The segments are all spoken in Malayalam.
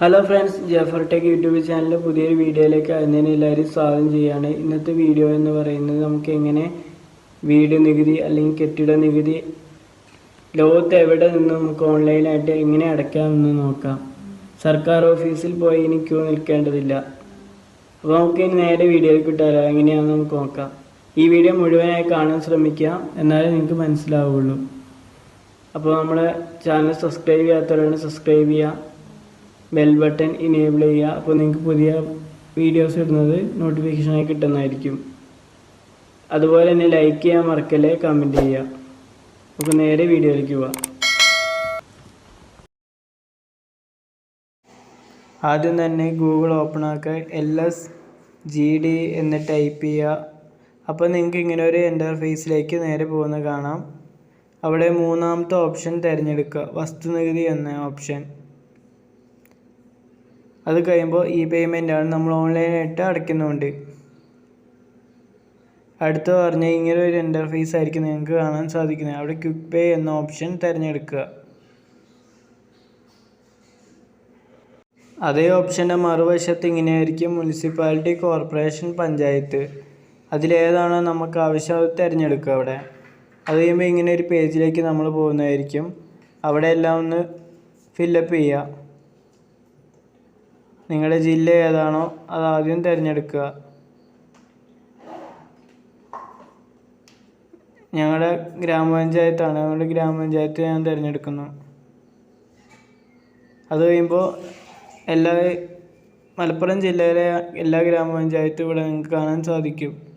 Hello friends Jafar tech YouTube ചാനലിലെ പുതിയൊരു വീഡിയോയിലേക്ക് അതിനെ എല്ലാവരും സ്വാഗതം ചെയ്യുകയാണ്. ഇന്നത്തെ വീഡിയോ എന്ന് പറയുന്നത് നമുക്ക് എങ്ങനെ വീട് നികുതി അല്ലെങ്കിൽ കെട്ടിട നികുതി ലോകത്ത് എവിടെ നിന്ന് നമുക്ക് ഓൺലൈനായിട്ട് എങ്ങനെ അടയ്ക്കാമെന്ന് നോക്കാം. സർക്കാർ ഓഫീസിൽ പോയി ഇനി ക്യൂ നിൽക്കേണ്ടതില്ല. അപ്പോൾ നമുക്ക് ഇനി നേരെ വീഡിയോയിൽ കിട്ടാലോ? എങ്ങനെയാണെന്ന് നമുക്ക് നോക്കാം. ഈ വീഡിയോ മുഴുവനായി കാണാൻ ശ്രമിക്കുക. എന്നാലേ നിങ്ങൾക്ക് മനസ്സിലാവുള്ളൂ. അപ്പോൾ നമ്മുടെ ചാനൽ സബ്സ്ക്രൈബ് ചെയ്യാത്തവരാണ് സബ്സ്ക്രൈബ് ചെയ്യുക. ബെൽ ബട്ടൺ ഇനേബിൾ ചെയ്യുക. അപ്പോൾ നിങ്ങൾക്ക് പുതിയ വീഡിയോസ് ഇടുന്നത് നോട്ടിഫിക്കേഷനായി കിട്ടുന്നതായിരിക്കും. അതുപോലെ തന്നെ ലൈക്ക് ചെയ്യാൻ മറക്കല്ലേ കമന്റ് ചെയ്യുക. നമുക്ക് നേരെ വീഡിയോയിലേക്ക് പോവാം. ആദ്യം തന്നെ ഗൂഗിൾ ഓപ്പൺ ആക്കുക എൽ എസ് ജി ഡി എന്ന് ടൈപ്പ് ചെയ്യുക. അപ്പോൾ നിങ്ങൾക്ക് ഇങ്ങനെ ഒരു എന്റർഫേസിലേക്ക് നേരെ പോകുന്നത് കാണാം. അവിടെ മൂന്നാമത്തെ ഓപ്ഷൻ തിരഞ്ഞെടുക്കുക. വസ്തുനികുതി എന്ന ഓപ്ഷൻ അത് കഴിയുമ്പോൾ ഈ പേയ്മെന്റ് ആണ് നമ്മൾ ഓൺലൈനായിട്ട് അടയ്ക്കുന്നുണ്ട്. അടുത്ത പറഞ്ഞ ഇങ്ങനെ ഒരു ഇന്റർഫേസ് ആയിരിക്കും നിങ്ങൾക്ക് കാണാൻ സാധിക്കുന്നത്. അവിടെ ക്വിക്ക് പേ എന്ന ഓപ്ഷൻ തിരഞ്ഞെടുക്കുക. അതേ ഓപ്ഷന്റെ മറുവശത്ത് ഇങ്ങനെയായിരിക്കും മുനിസിപ്പാലിറ്റി കോർപ്പറേഷൻ പഞ്ചായത്ത്. അതിലേതാണോ നമുക്ക് ആവശ്യം അത് തിരഞ്ഞെടുക്കുക അവിടെ. അത് കഴിയുമ്പോൾ ഇങ്ങനെ ഒരു പേജിലേക്ക് നമ്മൾ പോകുന്നതായിരിക്കും. അവിടെ എല്ലാം ഒന്ന് ഫില്ലപ്പ് ചെയ്യുക. നിങ്ങളുടെ ജില്ല ഏതാണോ അത് ആദ്യം തിരഞ്ഞെടുക്കുക. ഞങ്ങളുടെ ഗ്രാമപഞ്ചായത്താണ്. അതുകൊണ്ട് ഗ്രാമപഞ്ചായത്ത് ഞാൻ തിരഞ്ഞെടുക്കുന്നു. അത് കഴിയുമ്പോൾ എല്ലാ മലപ്പുറം ജില്ലയിലെ എല്ലാ ഗ്രാമപഞ്ചായത്തും ഇവിടെ നിങ്ങൾക്ക് കാണാൻ സാധിക്കും.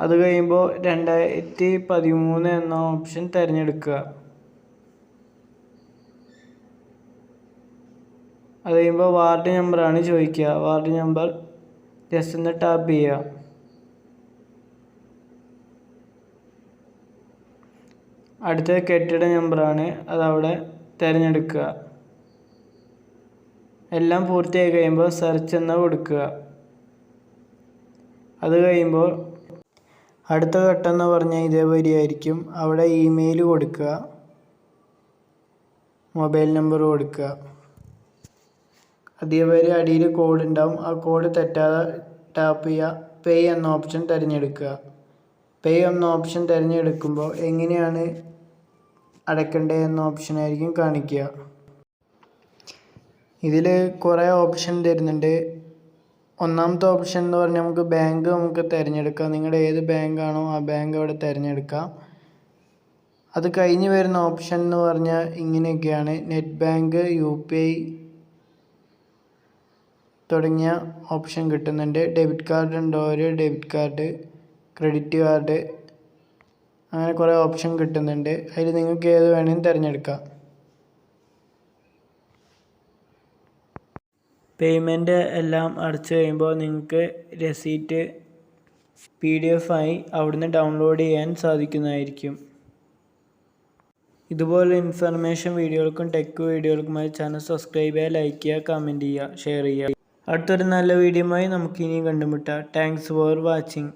അത് കഴിയുമ്പോൾ രണ്ടായിരത്തി പതിമൂന്ന് എന്ന ഓപ്ഷൻ തിരഞ്ഞെടുക്കുക. അത് കഴിയുമ്പോൾ വാർഡ് നമ്പറാണ് ചോദിക്കുക. വാർഡ് നമ്പർ ജസ്റ്റ് ഒന്ന് ടാപ്പ് ചെയ്യുക. അടുത്ത കെട്ടിട നമ്പറാണ് അതവിടെ തിരഞ്ഞെടുക്കുക. എല്ലാം പൂർത്തിയായി കഴിയുമ്പോൾ സെർച്ച് എന്ന് കൊടുക്കുക. അത് കഴിയുമ്പോൾ അടുത്ത ഘട്ടം എന്ന് പറഞ്ഞാൽ ഇതേപോലെ ആയിരിക്കും. അവിടെ ഇമെയിൽ കൊടുക്കുക മൊബൈൽ നമ്പർ കൊടുക്കുക അതേപോലെ അടിയിൽ കോഡ് ഉണ്ടാവും ആ കോഡ് തെറ്റാതെ ടാപ്പ് ചെയ്യുക പേ എന്ന ഓപ്ഷൻ തിരഞ്ഞെടുക്കുക പേ എന്ന ഓപ്ഷൻ തിരഞ്ഞെടുക്കുമ്പോൾ എങ്ങനെയാണ് അടയ്ക്കേണ്ടത് എന്ന ഓപ്ഷൻ ആയിരിക്കും കാണിക്കുക ഇതിൽ കുറേ ഓപ്ഷൻ തരുന്നുണ്ട്. ഒന്നാമത്തെ ഓപ്ഷൻ എന്ന് പറഞ്ഞാൽ നമുക്ക് ബാങ്ക് നമുക്ക് തിരഞ്ഞെടുക്കാം. നിങ്ങളുടെ ഏത് ബാങ്കാണോ ആ ബാങ്ക് അവിടെ തിരഞ്ഞെടുക്കാം. അത് കഴിഞ്ഞ് വരുന്ന ഓപ്ഷൻ എന്ന് പറഞ്ഞാൽ ഇങ്ങനെയൊക്കെയാണ്. Net bank U P I തുടങ്ങിയ ഓപ്ഷൻ കിട്ടുന്നുണ്ട്. ഡെബിറ്റ് കാർഡ് ഉണ്ടോ ഒരു? ഡെബിറ്റ് കാർഡ് ക്രെഡിറ്റ് കാർഡ് അങ്ങനെ കുറേ ഓപ്ഷൻ കിട്ടുന്നുണ്ട്. അതിൽ നിങ്ങൾക്ക് ഏത് വേണമെങ്കിലും തിരഞ്ഞെടുക്കാം. പേയ്മെന്റ് എല്ലാം അടച്ചു കഴിയുമ്പോൾ നിങ്ങൾക്ക് രസീറ്റ് പി ഡി എഫ് ആയി അവിടുന്ന് ഡൗൺലോഡ് ചെയ്യാൻ സാധിക്കുന്നതായിരിക്കും. ഇതുപോലെ ഇൻഫർമേഷൻ വീഡിയോകൾക്കും ടെക് വീഡിയോകൾക്കുമായി ചാനൽ സബ്സ്ക്രൈബ് ചെയ്യുക ലൈക്ക് ചെയ്യുക കമന്റ് ചെയ്യുക ഷെയർ ചെയ്യുക. അടുത്തൊരു നല്ല വീഡിയോയുമായി നമുക്ക് ഇനിയും കണ്ടുമുട്ടാം. Thanks for watching